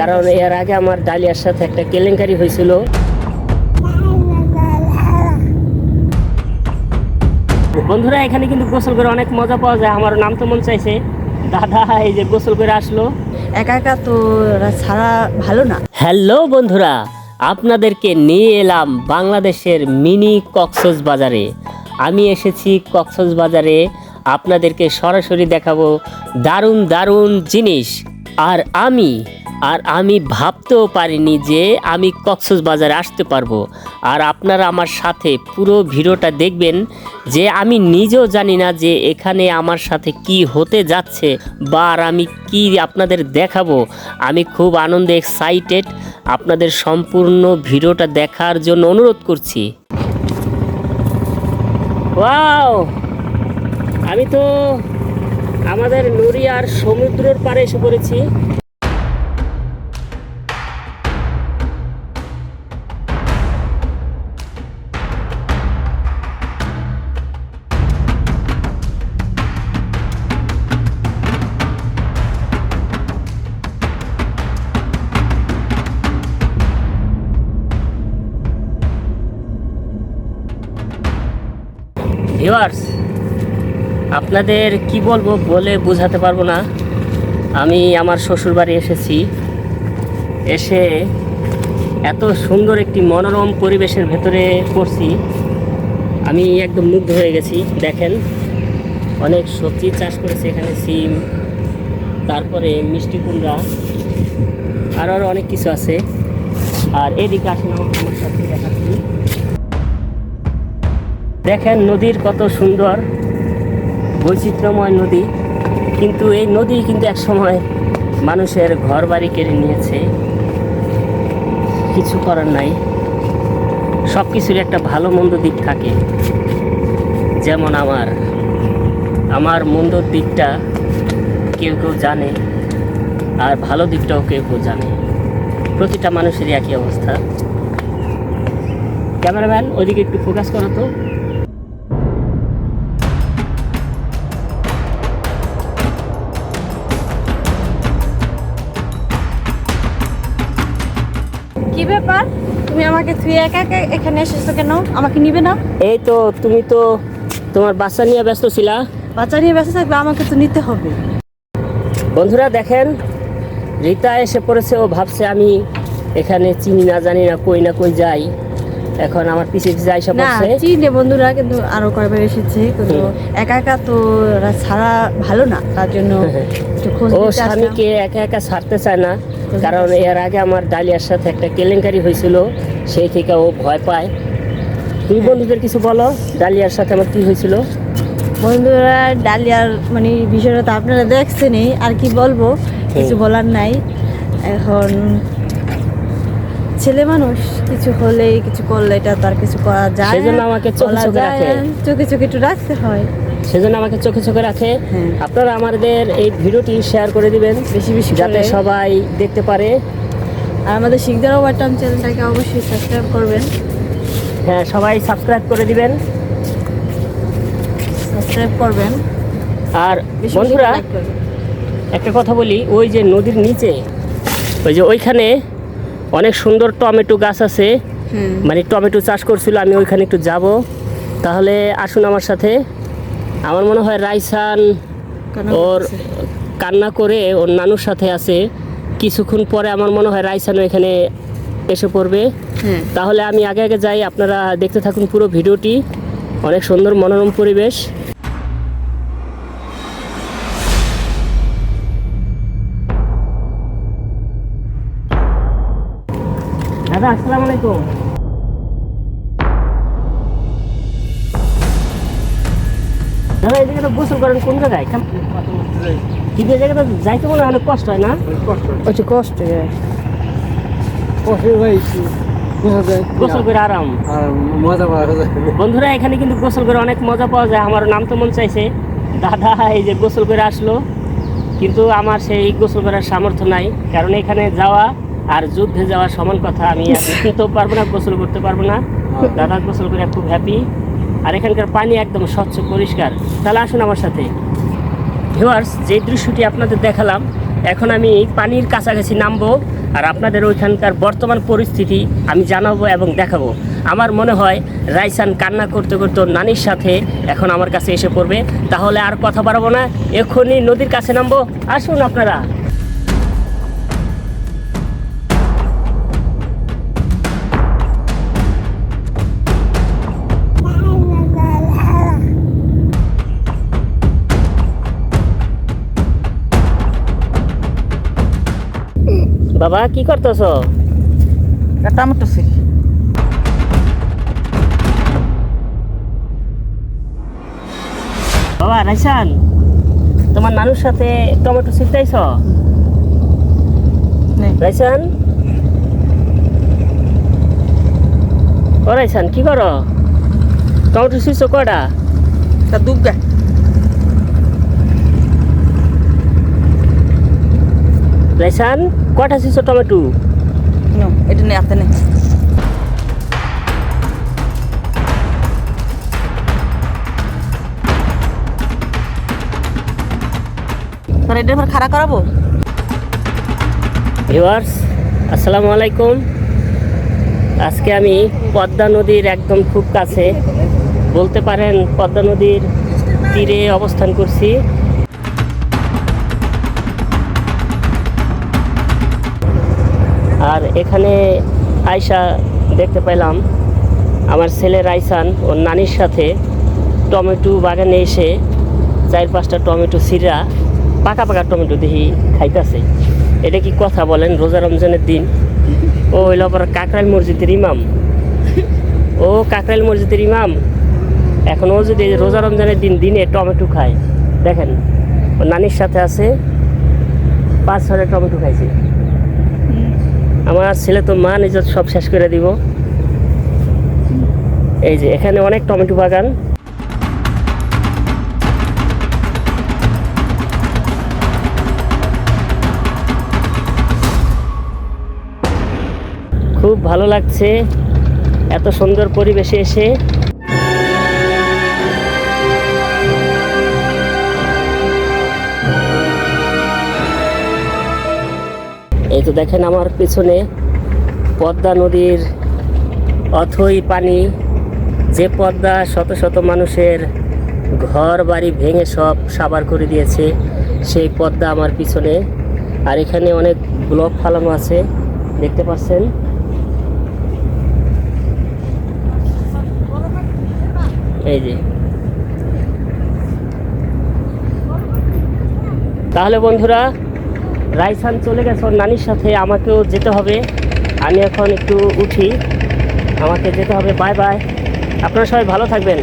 কারণ এর আগে আমার ডালিয়ার সাথে একটা কেলেঙ্কারি হয়েছিল। বন্ধুরা এখানে কিন্তু গোসল করে অনেক মজা পাওয়া যায়। আমার নাম তো মন চাইছে। দাদা এই যে গোসল করে আসলো। একা একা তো ছাড়া ভালো না। হ্যালো বন্ধুরা আপনাদেরকে নিয়ে এলাম বাংলাদেশের মিনি কক্সস বাজারে। আমি এসেছি কক্সস বাজারে। আপনাদেরকে সরাসরি দেখাবো দারুণ দারুণ জিনিস। আর আমি আর আমি ভাবতেও পারিনি যে আমি কক্সস বাজারে আসতে পারব। আর আপনারা আমার সাথে পুরো ভিডিওটা দেখবেন যে আমি নিজেও জানি না যে এখানে আমার সাথে কি হতে যাচ্ছে বা আর আমি কি আপনাদের দেখাবো। আমি খুব আনন্দে এক্সাইটেড আপনাদের সম্পূর্ণ ভিডিওটা দেখার জন্য অনুরোধ করছি। ওয়াও! আমি তো আমাদের নড়িয়ার সমুদ্রের পাড়ে এসে পড়েছি। ভিউয়ার্স আপনাদের কি বলব বলে বোঝাতে পারব না। আমি আমার শ্বশুর বাড়ি এসেছি। এসে এত সুন্দর একটি মনোরম পরিবেশের ভেতরে পড়ছি। আমি একদম মুগ্ধ হয়ে গেছি, দেখেন। অনেক সবজি চাষ করেছে এখানে সিম, তারপরে মিষ্টি কুমড়া, আর আরও অনেক কিছু আছে। আর এদিকে আসেন আমার সাথে দেখাচ্ছি। দেখেন নদীর কত সুন্দর। বৈচিত্র্যময় নদী। কিন্তু এই নদী কিন্তু এক সময় মানুষের ঘর বাড়ি কেড়ে নিয়েছে। কিছু করার নাই। সব কিছুর একটা ভালো মন্দ দিক থাকে। যেমন আমার আমার মন্দর দিকটা কেউ কেউ জানে, আর ভালো দিকটাও কেউ কেউ জানে। প্রতিটা মানুষেরই একই অবস্থা। ক্যামেরাম্যান, ওইদিকে একটু ফোকাস করো তো। তুমি আমাকে তুই একা একা এখানে এসেছ কেন? আমাকে নিবে না? এই তো তুমি তো তোমার বাচ্চা নিয়ে ব্যস্ত ছিলা। বাচ্চা নিয়ে ব্যস্ত থাকবে আমাকে তো নিতে হবে। বন্ধুরা দেখেন রীতা এসে পড়েছে ও ভাবছে আমি এখানে চিনি না জানি না কই না কই যাই। এখন আমার পিছে পিছে আইসা না পড়ছে। চিনে বন্ধুরা কিন্তু আরও কয়বার এসেছে কিন্তু একা একা তো ছাড়া ভালো না তার জন্য ও। স্বামীকে একা একা ছাড়তে চায় না। কারণ এর আগে আমার ডালিয়ার সাথে একটা কেলেঙ্কারি হয়েছিল সেই থেকে ও ভয় পায়। তুমি বন্ধুদের কিছু বলো ডালিয়ার সাথে আমার কি হয়েছিল? বন্ধুরা ডালিয়ার মানে বিষয়টা তো আপনারা দেখছেনই আর কি বলব কিছু বলার নাই। এখন ছেলে মানুষ কিছু হলেই কিছু করলে এটা তার কিছু করা যায় সেজন্য আমাকে চোখে চোখে যায় রাখে। চোখে চোখে একটু রাখতে হয়। সেজন্য আমাকে চোখে চোখে রাখে। হ্যাঁ। আপনারা আমাদের এই ভিডিওটি শেয়ার করে দিবেন। বেশি বেশি যাতে সবাই দেখতে পারে। আর আমাদের শিখদের ওভার টাইম চ্যানেলটাকে অবশ্যই সাবস্ক্রাইব করবেন। হ্যাঁ সবাই সাবস্ক্রাইব করে দিবেন। সাবস্ক্রাইব করবেন। আর বন্ধুরা একটা কথা বলি ওই যে নদীর নিচে ওই যে ওইখানে অনেক সুন্দর টমেটো গাছ আছে। মানে টমেটো চাষ করছিল আমি ওইখানে একটু যাব। তাহলে আসুন আমার সাথে। আমার মনে হয় রাইসান ওর কান্না করে ওর নানুর সাথে আছে। কিছুক্ষণ পরে আমার মনে হয় রাইসানও এখানে এসে পড়বে। হ্যাঁ। তাহলে আমি আগে আগে যাই আপনারা দেখতে থাকুন পুরো ভিডিওটি। অনেক সুন্দর মনোরম পরিবেশ। দাদা আসসালামু আলাইকুম। দাদা এই জায়গাটা গোসল করেন কোন জায়গায় জায়গাটা যাইতে মনে অনেক কষ্ট হয় না? কষ্ট গোসল করে আরাম। মজা পাওয়া যায়। বন্ধুরা এখানে কিন্তু গোসল করে অনেক মজা পাওয়া যায়। আমার নাম তো মন চাইছে। দাদা এই যে গোসল করে আসলো। কিন্তু আমার সেই গোসল করার সামর্থ্য নাই। কারণ এখানে যাওয়া আর যুদ্ধে যাওয়া সমান কথা। আমি আর তো পারব না গোসল করতে পারব না। দাদা গোসল করে খুব হ্যাপি আর এখানকার পানি একদম স্বচ্ছ, পরিষ্কার। তাহলে আসুন আমার সাথে। ভিউয়ার্স, যে দৃশ্যটি আপনাদের দেখালাম, এখন আমি পানির কাছাকাছি নামবো আর আপনাদের ওইখানকার বর্তমান পরিস্থিতি আমি জানাব এবং দেখাবো। আমার মনে হয় রাইসান কান্না করতে করতে নানির সাথে এখন আমার কাছে এসে পড়বে। তাহলে আর কথা বাড়াবো না, এক্ষুনি নদীর কাছে নামবো। আসুন আপনারা। বাবা কি করতেছো? টমেটো ছিল বাবা রাইসান তোমার নানুর সাথে টমেটো ছিটাইছ নেই। রাইসান? ও রাইসান কি করো? টমেটো ছিটছ কটা তা রাইসান কটা ছিটছ টমেটো এটা নেই হাতে নেই। এটা এবার খাড়া করাবো? ভিউয়ার্স আসসালামু আলাইকুম। আজকে আমি পদ্মা নদীর একদম খুব কাছে বলতে পারেন পদ্মা নদীর তীরে অবস্থান করছি। আর এখানে আয়সা দেখতে পেলাম, আমার ছেলে রাইসান, ওর নানির সাথে টমেটো বাগানে এসে চার পাঁচটা টমেটো সিরা পাকা পাকা টমেটো দেখি খাইতেছে। এটা কি কথা বলেন রোজা রমজানের দিন? ও হইল আবার কাকরাইল মসজিদের ইমাম। ও কাকরাইল মসজিদের ইমাম। এখন ও যদি রোজা রমজানের দিন দিনে টমেটো খায়, দেখেন ও নানির সাথে আছে পাঁচ ছটা টমেটো খাইছে। আমার ছেলে তো মা নিজের সব শেষ করে দিব। এই যে, এখানে অনেক টমেটো বাগান। খুব ভালো লাগছে এত সুন্দর পরিবেশে এসে। এই তো দেখেন আমার পিছনে পদ্মা নদীর অথই পানি। যে পদ্মা শত শত মানুষের ঘর বাড়ি ভেঙে সব সাবার করে দিয়েছে, সেই পদ্মা আমার পিছনে। আর এখানে অনেক ব্লক ফালানো আছে, দেখতে পাচ্ছেন? এই যে। তাহলে বন্ধুরা রাইসান চলে গেছে ওর নানির সাথে, আমাকেও যেতে হবে। আমি এখন একটু উঠি। আমাকে যেতে হবে বাই বাই আপনারা সবাই ভালো থাকবেন।